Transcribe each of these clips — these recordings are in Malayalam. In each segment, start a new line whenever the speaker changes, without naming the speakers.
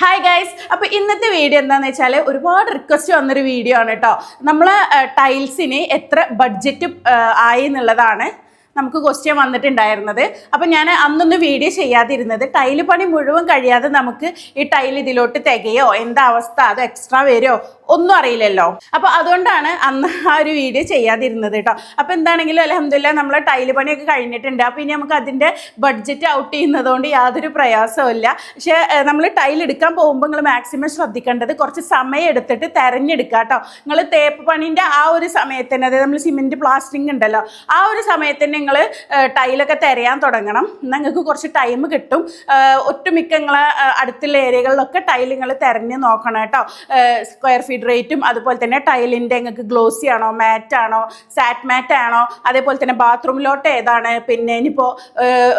ഹായ് ഗൈസ് അപ്പോൾ ഇന്നത്തെ വീഡിയോ എന്താണെന്ന് വെച്ചാൽ ഒരുപാട് റിക്വസ്റ്റ് വന്നൊരു വീഡിയോ ആണ് കേട്ടോ നമ്മൾ ടൈൽസിന് എത്ര ബഡ്ജറ്റ് ആയി എന്നുള്ളതാണ്. നമുക്ക് ക്വസ്റ്റ്യൻ വന്നിട്ടുണ്ടായിരുന്നത്. അപ്പം ഞാൻ അന്നൊന്ന് വീഡിയോ ചെയ്യാതിരുന്നത് ടൈൽ പണി മുഴുവൻ കഴിയാതെ നമുക്ക് ഈ ടൈൽ ഇതിലോട്ട് തികയോ എന്താ അവസ്ഥ അത് എക്സ്ട്രാ വരുമോ ഒന്നും അറിയില്ലല്ലോ. അപ്പോൾ അതുകൊണ്ടാണ് അന്ന് ആ ഒരു വീഡിയോ ചെയ്യാതിരുന്നത് കേട്ടോ. അപ്പോൾ എന്താണെങ്കിലും അലഹമില്ല നമ്മൾ ടൈൽ പണിയൊക്കെ കഴിഞ്ഞിട്ടുണ്ട്. അപ്പോൾ ഇനി നമുക്ക് അതിന്റെ ബഡ്ജറ്റ് ഔട്ട് ചെയ്യുന്നതുകൊണ്ട് യാതൊരു പ്രയാസവും ഇല്ല. പക്ഷേ നമ്മൾ ടൈൽ എടുക്കാൻ പോകുമ്പോൾ നിങ്ങൾ മാക്സിമം ശ്രദ്ധിക്കേണ്ടത് കുറച്ച് സമയം എടുത്തിട്ട് തിരഞ്ഞെടുക്കുക കേട്ടോ. നിങ്ങൾ തേപ്പ് പണീന്റെ ആ ഒരു സമയത്ത് തന്നെ അതായത് നമ്മൾ സിമെന്റ് പ്ലാസ്റ്റിങ് ഉണ്ടല്ലോ ആ ഒരു സമയത്ത് തന്നെ നിങ്ങൾ ടൈലൊക്കെ തിരയാൻ തുടങ്ങണം. നിങ്ങൾക്ക് കുറച്ച് ടൈം കിട്ടും. ഒട്ടുമിക്ക നിങ്ങളെ അടുത്തുള്ള ഏരിയകളിലൊക്കെ ടൈൽ നിങ്ങൾ തിരഞ്ഞ് നോക്കണം കേട്ടോ. സ്ക്വയർ ഫീറ്റ് റേറ്റും അതുപോലെ തന്നെ ടൈലിന്റെ നിങ്ങൾക്ക് ഗ്ലോസി ആണോ മാറ്റ് ആണോ സാറ്റ് മാറ്റ് ആണോ അതേപോലെ തന്നെ ബാത്റൂമിലോട്ട് ഏതാണ്? പിന്നെ ഇനിയിപ്പോൾ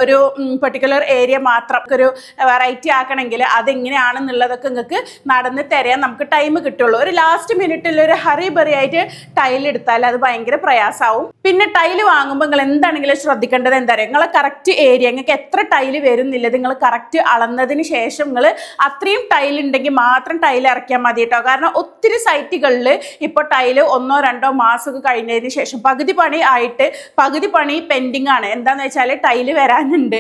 ഒരു പെർട്ടിക്കുലർ ഏരിയ മാത്രം ഒരു വെറൈറ്റി ആക്കണമെങ്കിൽ അതെങ്ങനെയാണെന്നുള്ളതൊക്കെ നിങ്ങൾക്ക് നടന്ന് തിരയാൻ നമുക്ക് ടൈം കിട്ടുള്ളൂ. ഒരു ലാസ്റ്റ് മിനിറ്റിൽ ഒരു ഹറി ബറി ആയിട്ട് ടൈൽ എടുത്താൽ അത് ഭയങ്കര പ്രയാസമാവും പിന്നെ ടൈൽ വാങ്ങുമ്പോൾ നിങ്ങൾ എന്താണെങ്കിലും ശ്രദ്ധിക്കേണ്ടത് എന്താ പറയുക നിങ്ങളെ കറക്റ്റ് ഏരിയ നിങ്ങൾക്ക് എത്ര ടൈൽ വരുന്നില്ല? നിങ്ങൾ കറക്റ്റ് അളന്നതിന് ശേഷം നിങ്ങൾ അത്രയും ടൈൽ ഉണ്ടെങ്കിൽ മാത്രം ടൈൽ ഇറക്കിയാൽ മതി കേട്ടോ കാരണം ഒത്തിരി സൈറ്റുകളിൽ ഇപ്പോൾ ടൈൽ ഒന്നോ രണ്ടോ മാസമൊക്കെ കഴിഞ്ഞതിന് ശേഷം പകുതി പണി ആയിട്ട് പകുതി പണി പെൻഡിങ് ആണ്. എന്താണെന്ന് വെച്ചാൽ ടൈൽ വരാനുണ്ട്.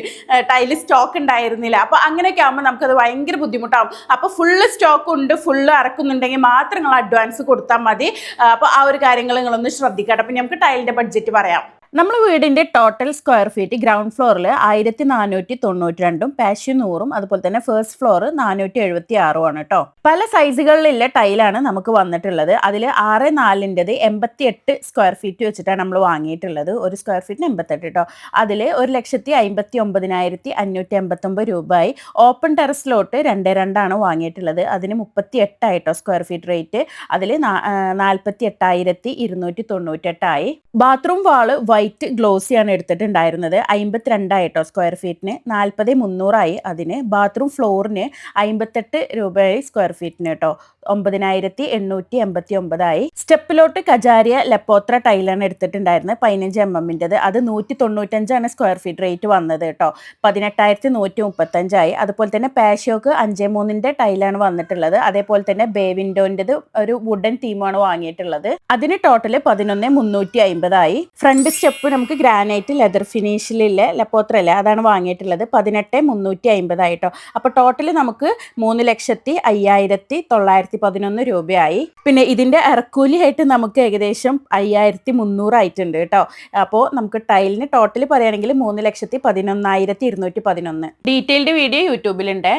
ടൈൽ സ്റ്റോക്ക് ഉണ്ടായിരുന്നില്ല. അപ്പോൾ അങ്ങനെയൊക്കെ ആകുമ്പോൾ നമുക്കത് ഭയങ്കര ബുദ്ധിമുട്ടാകും അപ്പോൾ ഫുള്ള് സ്റ്റോക്ക് ഉണ്ട് ഫുള്ള് ഇറക്കുന്നുണ്ടെങ്കിൽ മാത്രം നിങ്ങൾ അഡ്വാൻസ് കൊടുത്താൽ മതി. അപ്പോൾ ആ ഒരു കാര്യങ്ങൾ നിങ്ങളൊന്ന് ശ്രദ്ധിക്കട്ടെ. അപ്പോൾ നമുക്ക് ടൈലിന്റെ ബഡ്ജറ്റ് പറയാം. നമ്മൾ വീടിന്റെ ടോട്ടൽ സ്ക്വയർ ഫീറ്റ് ഗ്രൗണ്ട് ഫ്ലോറിൽ ആയിരത്തി നാനൂറ്റി തൊണ്ണൂറ്റി രണ്ടും പാഷ്യൂ നൂറും അതുപോലെ തന്നെ ഫസ്റ്റ് ഫ്ലോർ നാനൂറ്റി എഴുപത്തി ആറും ആണ് കേട്ടോ പല സൈസുകളിലുള്ള ടൈലാണ് നമുക്ക് വന്നിട്ടുള്ളത്. അതിൽ ആറ് നാലിന്റെത് എൺപത്തി എട്ട് സ്ക്വയർ ഫീറ്റ് വെച്ചിട്ടാണ് നമ്മൾ വാങ്ങിയിട്ടുള്ളത്. ഒരു സ്ക്വയർ ഫീറ്റിന് എൺപത്തെട്ട് കേട്ടോ അതിൽ ഒരു ലക്ഷത്തി അമ്പത്തി ഒമ്പതിനായിരത്തി അഞ്ഞൂറ്റി എൺപത്തൊമ്പത് രൂപയായി ഓപ്പൺ ടെറസിലോട്ട് രണ്ട് രണ്ടാണ് വാങ്ങിയിട്ടുള്ളത്. അതിന് മുപ്പത്തി എട്ടായിട്ടോ സ്ക്വയർ ഫീറ്റ് റേറ്റ് അതിൽ നാൽപ്പത്തി എട്ടായിരത്തി ഇരുന്നൂറ്റി തൊണ്ണൂറ്റെട്ടായി ബാത്റൂം വാൾ വൈറ്റ് ഗ്ലോസിയാണ് എടുത്തിട്ടുണ്ടായിരുന്നത്. അമ്പത്തിരണ്ടായിട്ടോ സ്ക്വയർ ഫീറ്റിന് നാൽപ്പത് മുന്നൂറായി അതിന്. ബാത്റൂം ഫ്ലോറിന് അമ്പത്തെട്ട് രൂപയായി സ്ക്വയർ ഫീറ്റിന് കേട്ടോ ഒമ്പതിനായിരത്തി എണ്ണൂറ്റി എൺപത്തി ഒമ്പതായി സ്റ്റെപ്പിലോട്ട് കജാരിയ ലെപ്പോത്ര ടൈലാണ് എടുത്തിട്ടുണ്ടായിരുന്നത്. പതിനഞ്ച് എം എമ്മിന്റെത്. അത് നൂറ്റി തൊണ്ണൂറ്റഞ്ചാണ് സ്ക്വയർ ഫീറ്റ് റേറ്റ് വന്നത് കേട്ടോ പതിനെട്ടായിരത്തി നൂറ്റി മുപ്പത്തഞ്ചായി അതുപോലെ തന്നെ പാഷ്യോക്ക് അഞ്ച് മൂന്നിന്റെ ടൈലാണ് വന്നിട്ടുള്ളത്. അതേപോലെ തന്നെ ബേ വിൻഡോന്റെത് ഒരു വുഡൻ തീമാണ് വാങ്ങിയിട്ടുള്ളത്. അതിന് ടോട്ടൽ പതിനൊന്ന് മുന്നൂറ്റി അമ്പതായി ഫ്രണ്ട് സ്റ്റെപ്പ് നമുക്ക് ഗ്രാനൈറ്റ് ലെതർ ഫിനിഷിലുള്ള ലപ്പോത്രല്ലേ അതാണ് വാങ്ങിയിട്ടുള്ളത്. പതിനെട്ട് മുന്നൂറ്റി അമ്പതായിട്ടോ അപ്പോൾ ടോട്ടൽ നമുക്ക് മൂന്ന് ലക്ഷത്തി അയ്യായിരത്തി തൊള്ളായിരത്തി പതിനൊന്ന് രൂപയായി. പിന്നെ ഇതിന്റെ ഇറക്കൂലിയായിട്ട് നമുക്ക് ഏകദേശം അയ്യായിരത്തി മുന്നൂറായിട്ടുണ്ട് കേട്ടോ അപ്പോൾ നമുക്ക് ടൈലിന് ടോട്ടൽ പറയുകയാണെങ്കിൽ മൂന്ന് ലക്ഷത്തി പതിനൊന്നായിരത്തി ഇരുന്നൂറ്റി പതിനൊന്ന്. Detailed video യൂട്യൂബിലുണ്ട്.